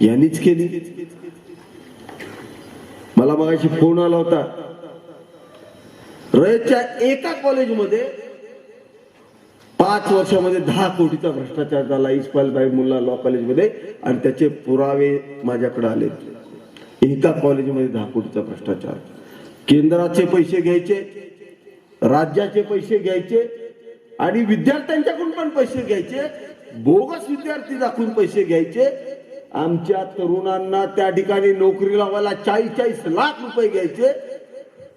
यांनीच केली. मला मगाशी फोन आला होता. रयतच्या एका कॉलेजमध्ये पाच वर्षामध्ये दहा कोटीचा भ्रष्टाचार झाला इस्माईल भाई मुल्ला लॉ कॉलेजमध्ये आणि त्याचे पुरावे माझ्याकडे आले. एका कॉलेजमध्ये दहा कोटीचा भ्रष्टाचार. केंद्राचे पैसे घ्यायचे राज्याचे पैसे घ्यायचे आणि विद्यार्थ्यांच्याकडून पण पैसे घ्यायचे बोगस विद्यार्थी दाखवून पैसे घ्यायचे. आमच्या तरुणांना त्या ठिकाणी नोकरी लावायला चाळीस चाळीस लाख रुपये घ्यायचे.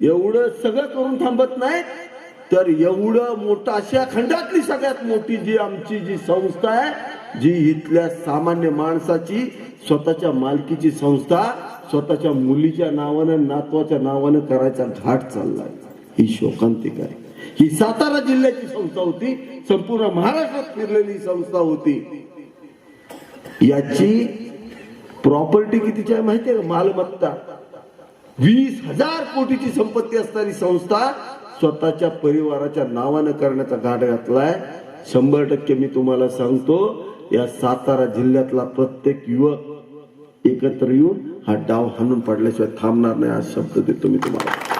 एवढं सगळं करून थांबत नाही तर एवढं मोठं अशा खंडातली सगळ्यात मोठी जी आमची जी संस्था आहे जी इथल्या सामान्य माणसाची स्वतःच्या मालकीची संस्था स्वतःच्या मुलीच्या नावानं नातवाच्या नावानं करायचा घाट चाललाय. ही शोकांतिक आहे ही सातारा जिल्ह्याची संस्था होती. संपूर्ण महाराष्ट्रात फिरलेली संस्था होती. याची प्रॉपर्टी कितीची आहे माहितीये का? मालमत्ता. वीस हजार कोटीची संपत्ती असणारी संस्था स्वतःच्या परिवाराच्या नावानं करण्याचा घाट घातलाय. शंभर टक्के मी तुम्हाला सांगतो या सातारा जिल्ह्यातला प्रत्येक युवक एकत्र येऊन हा डाव हाणून पडल्याशिवाय थांबणार नाही हा शब्द देतो मी तुम्हाला.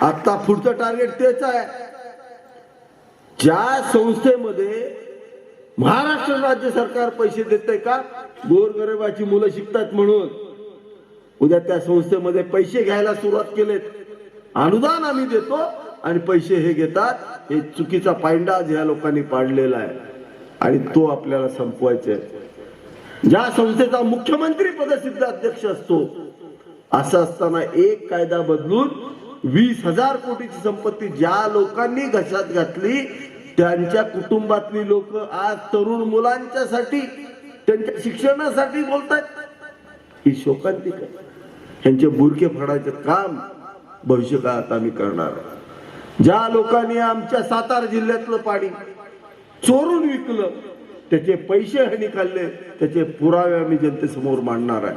आता पुढचं टार्गेट तेच आहे. ज्या संस्थेमध्ये महाराष्ट्र राज्य सरकार पैसे देते का? गोरगरिबाची मुलं शिकतात म्हणून. उद्या त्या संस्थेमध्ये पैसे घ्यायला सुरुवात केलेत. अनुदान आम्ही देतो आणि पैसे हे घेतात. हे चुकीचा पायंडा आज ह्या लोकांनी पाडलेला आहे. आणि तो आपल्याला संपवायचा आहे. ज्या संस्थेचा मुख्यमंत्री पदसिद्ध अध्यक्ष असतो असं असताना एक कायदा बदलून वीस हजार कोटीची संपत्ती ज्या लोकांनी घशात घातली त्यांच्या कुटुंबातली लोक आज तरुण मुलांच्यासाठी त्यांच्या शिक्षणासाठी बोलतात ही शोकांतिक त्यांचे यांचे बुरके फाडायचं काम भविष्य काळात आम्ही करणार ज्या लोकांनी आमच्या सातारा जिल्ह्यातलं पाणी चोरून विकलं त्याचे पैसे हानी काढले त्याचे पुरावे आम्ही जनतेसमोर मांडणार आहे.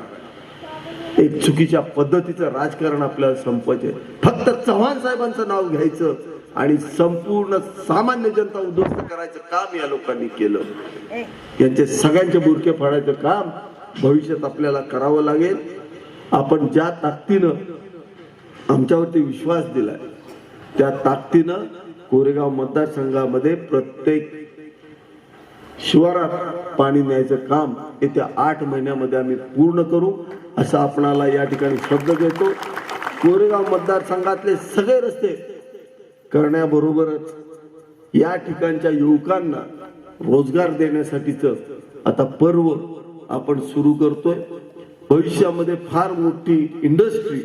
एक चुकीच्या पद्धतीचं राजकारण आपल्याला संपवायचे फक्त चव्हाण साहेबांचं नाव घ्यायचं आणि संपूर्ण सामान्य जनता उद्ध्वस्त करायचं काम या लोकांनी केलं. यांचे सगळ्यांचे बुरके फाडायचं काम भविष्यात आपल्याला करावं लागेल. आपण ज्या ताकदीनं आमच्यावरती विश्वास दिलाय त्या ताकदीनं कोरेगाव मतदारसंघामध्ये प्रत्येक शिवारात पाणी न्यायचं काम येत्या आठ महिन्यामध्ये आम्ही पूर्ण करू. असं आपणाला या ठिकाणी शब्द देतो. कोरेगाव मतदारसंघातले सगळे रस्ते करण्याबरोबरच या ठिकाणच्या युवकांना रोजगार देण्यासाठीच आता पर्व आपण सुरू करतोय. भविष्यामध्ये फार मोठी इंडस्ट्री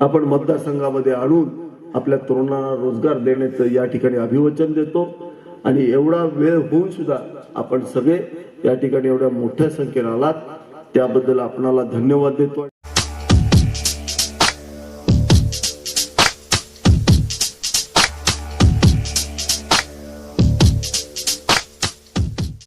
आपण मतदारसंघामध्ये आणून आपल्या तरुणांना रोजगार देण्याचं या ठिकाणी अभिवचन देतो. आणि एवढा वेळ होऊन सुद्धा आपण सगळे या ठिकाणी एवढ्या मोठ्या संख्येने आलात. त्याबद्दल आपणाला धन्यवाद देतो